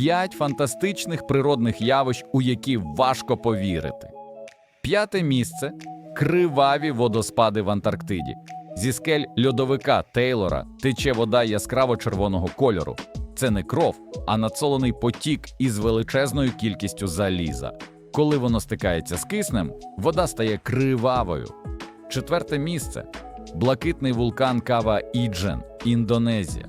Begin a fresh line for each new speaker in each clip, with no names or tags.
П'ять фантастичних природних явищ, у які важко повірити. П'яте місце криваві водоспади в Антарктиді. Зі скель льодовика Тейлора тече вода яскраво червоного кольору. Це не кров, а нацолений потік із величезною кількістю заліза. Коли воно стикається з киснем, вода стає кривавою. Четверте місце блакитний вулкан Кава Іджен, Індонезія.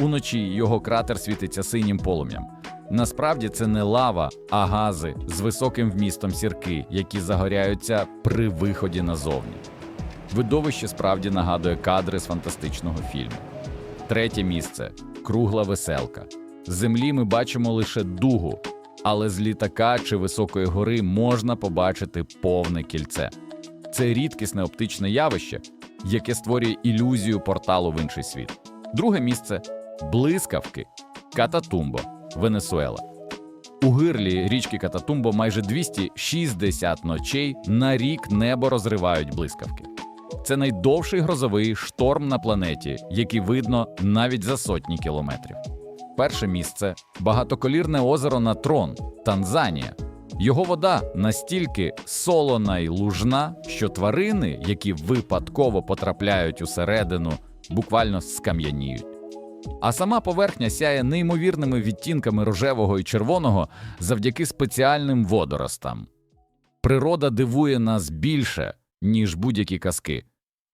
Уночі його кратер світиться синім полум'ям. Насправді це не лава, а гази з високим вмістом сірки, які загоряються при виході назовні. Видовище справді нагадує кадри з фантастичного фільму. Третє місце кругла веселка. З землі ми бачимо лише дугу, але з літака чи високої гори можна побачити повне кільце. Це рідкісне оптичне явище, яке створює ілюзію порталу в інший світ. Друге місце блискавки Кататумбо, Венесуела. У гирлі річки Кататумбо майже 260 ночей на рік небо розривають блискавки. Це найдовший грозовий шторм на планеті, який видно навіть за сотні кілометрів. Перше місце багатоколірне озеро Натрон, Танзанія. Його вода настільки солона й лужна, що тварини, які випадково потрапляють усередину, буквально скам'яніють. А сама поверхня сяє неймовірними відтінками рожевого і червоного завдяки спеціальним водоростам. Природа дивує нас більше, ніж будь-які казки.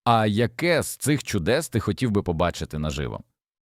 А яке з цих чудес ти хотів би побачити наживо?